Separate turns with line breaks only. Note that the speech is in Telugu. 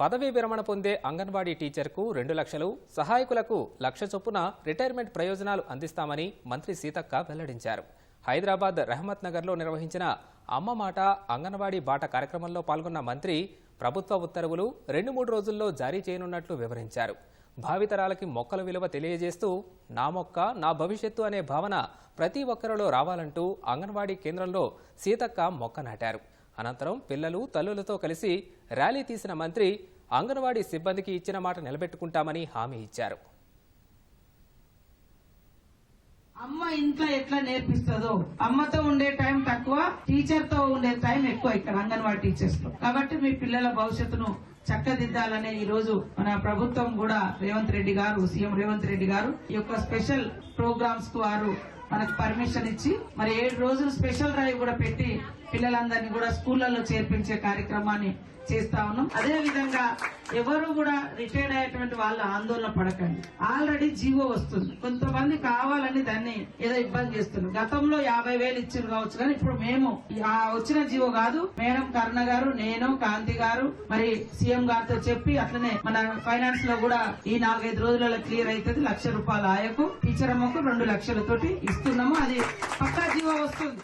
పదవీ విరమణ పొందే అంగన్వాడీ టీచర్కు రెండు లక్షలు సహాయకులకు లక్ష చొప్పున రిటైర్మెంట్ ప్రయోజనాలు అందిస్తామని మంత్రి సీతక్క వెల్లడించారు. హైదరాబాద్ రహమత్ నగర్లో నిర్వహించిన అమ్మ మాట అంగన్వాడీ బాట కార్యక్రమంలో పాల్గొన్న మంత్రి ప్రభుత్వ ఉత్తర్వులు రెండు మూడు రోజుల్లో జారీ చేయనున్నట్లు వివరించారు. భావితరాలకి మొక్కల విలువ తెలియజేస్తూ నా మొక్క నా భవిష్యత్తు అనే భావన ప్రతి ఒక్కరిలో రావాలంటూ అంగన్వాడీ కేంద్రంలో సీతక్క మొక్క నాటారు. అనంతరం పిల్లలు తల్లులతో కలిసి ర్యాలీ తీసిన మంత్రి అంగన్వాడీ సిబ్బందికి ఇచ్చిన మాట నిలబెట్టుకుంటామని హామీ ఇచ్చారు.
అమ్మ ఇంట్లో ఎట్లా నేర్పిస్తుందో? అమ్మతో ఉండే టైం తక్కువ టీచర్తో ఉండే టైం ఎక్కువ ఇక్కడ అంగన్వాడీ టీచర్స్లో కాబట్టి మీ పిల్లల భవిష్యత్తును చక్కదిద్దాలనే ఈ రోజు మన ప్రభుత్వం కూడా రేవంత్ రెడ్డి గారు సీఎం రేవంత్ రెడ్డి గారు ఈ యొక్క స్పెషల్ ప్రోగ్రామ్స్కు వారు మనకు పర్మిషన్ ఇచ్చి మరి ఏడు రోజులు స్పెషల్ డ్రైవ్ కూడా పెట్టి పిల్లలందరినీ కూడా స్కూళ్ళలో చేర్పించే కార్యక్రమాన్ని చేస్తా ఉన్నాం. అదే విధంగా ఎవరు కూడా రిటైర్డ్ అయ్యేటువంటి వాళ్ళు ఆందోళన పడకండి. ఆల్రెడీ జీవో వస్తుంది. కొంతమంది కావాలని దాన్ని ఏదో ఇబ్బంది చేస్తున్నారు. గతంలో యాభై వేలు ఇచ్చారు కావచ్చు కానీ ఇప్పుడు మేము ఆ వచ్చిన జీవో కాదు. మేడం కరుణ గారు నేను కాంతి గారు మరి సీఎం గారితో చెప్పి అట్లనే మన ఫైనాన్స్లో కూడా ఈ నాలుగైదు రోజులలో క్లియర్ అవుతుంది. లక్ష రూపాయల ఆయకు టీచర్ అమ్మకు రెండు లక్షలతోటి ఇస్తున్నాము అది పక్కా జీవో వస్తుంది.